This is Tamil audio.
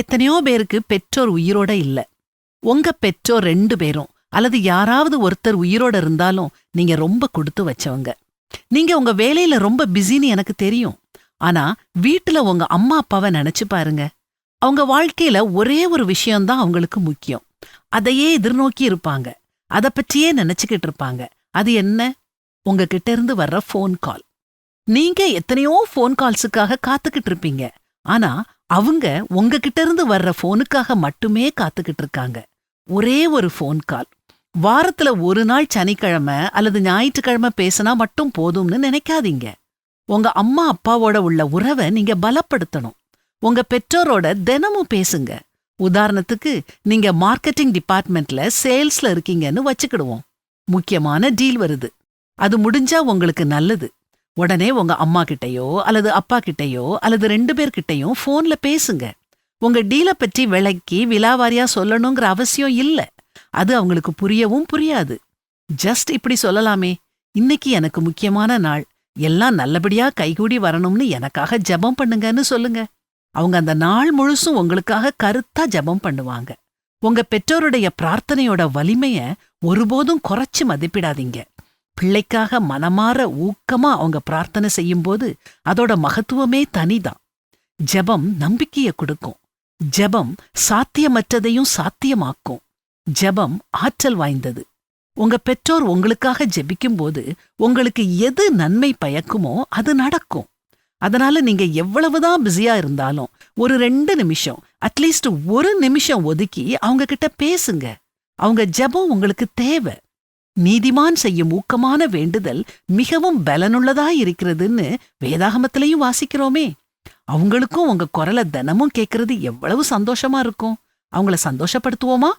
எத்தனையோ பேருக்கு பெற்றோர் உயிரோட இல்ல. உங்க பெற்றோர் ரெண்டு பேரும் அல்லது யாராவது ஒருத்தர் உயிரோட இருந்தாலும் நீங்க ரொம்ப கொடுத்து வச்சவங்க. நீங்க உங்க வேலையில ரொம்ப பிஸின்னு எனக்கு தெரியும். ஆனா வீட்டுல உங்க அம்மா அப்பாவை நினைச்சு பாருங்க. அவங்க வாழ்க்கையில ஒரே ஒரு விஷயம்தான் அவங்களுக்கு முக்கியம். அதையே எதிர்நோக்கி இருப்பாங்க. அத பற்றியே நினைச்சுக்கிட்டு இருப்பாங்க. அது என்ன? உங்ககிட்ட இருந்து வர்ற ஃபோன் கால் நீங்க எத்தனையோ ஃபோன் கால்ஸுக்காக காத்துக்கிட்டு இருப்பீங்க. ஆனா அவங்க உங்ககிட்ட இருந்து வர்ற ஃபோனுக்காக மட்டுமே காத்துக்கிட்டு இருக்காங்க ஒரே ஒரு ஃபோன் கால் வாரத்துல ஒரு நாள் சனிக்கிழமை அல்லது ஞாயிற்றுக்கிழமை பேசினா மட்டும் போதும்னு நினைக்காதீங்க. உங்க அம்மா அப்பாவோட உள்ள உறவை நீங்க பலப்படுத்தணும். உங்க பெற்றோரோட தினமும் பேசுங்க. உதாரணத்துக்கு நீங்க மார்க்கெட்டிங் டிபார்ட்மெண்ட்ல சேல்ஸ்ல இருக்கீங்கன்னு வச்சுக்கிடுவோம். முக்கியமான டீல் வருது. அது முடிஞ்சா உங்களுக்கு நல்லது. உடனே உங்க அம்மா கிட்டயோ அல்லது அப்பா கிட்டயோ அல்லது ரெண்டு பேர்கிட்டயும் ஃபோன்ல பேசுங்க. உங்க டீலை பற்றி விளக்கி விலாவாரியா சொல்லணுங்கிற அவசியம் இல்ல. அது அவங்களுக்கு புரியவும் புரியாது. ஜஸ்ட் இப்படி சொல்லலாமே. இன்னைக்கு எனக்கு முக்கியமான நாள். எல்லாம் நல்லபடியா கைகூடி வரணும்னு எனக்காக ஜெபம் பண்ணுங்கன்னு சொல்லுங்க. அவங்க அந்த நாள் முழுசும் உங்களுக்காக கருத்தா ஜெபம் பண்ணுவாங்க. உங்க பெற்றோருடைய பிரார்த்தனையோட வலிமைய ஒருபோதும் குறைச்சு மதிப்பிடாதீங்க. பிள்ளைக்காக மனமாற ஊக்கமா அவங்க பிரார்த்தனை செய்யும்போது அதோட மகத்துவமே தனிதான். ஜெபம் நம்பிக்கைய கொடுக்கும். ஜெபம் சாத்தியமற்றதையும் சாத்தியமாக்கும். ஜெபம் ஆற்றல் வாய்ந்தது. உங்க பெற்றோர் உங்களுக்காக ஜெபிக்கும்போது உங்களுக்கு எது நன்மை பயக்குமோ அது நடக்கும். அதனால நீங்க எவ்வளவுதான் பிஸியா இருந்தாலும் ஒரு ரெண்டு நிமிஷம் அட்லீஸ்ட் ஒரு நிமிஷம் ஒதுக்கி அவங்க கிட்ட பேசுங்க. அவங்க ஜெபம் உங்களுக்கு தேவை. நீதிமான் செய்யும் ஊக்கமான வேண்டுதல் மிகவும் பலனுள்ளதா இருக்கிறதுன்னு வேதாகமத்திலையும் வாசிக்கிறோமே. அவங்களுக்கும் உங்க குரலை தினமும் கேட்கறது எவ்வளவு சந்தோஷமா இருக்கும். அவங்கள சந்தோஷப்படுத்துவோமா?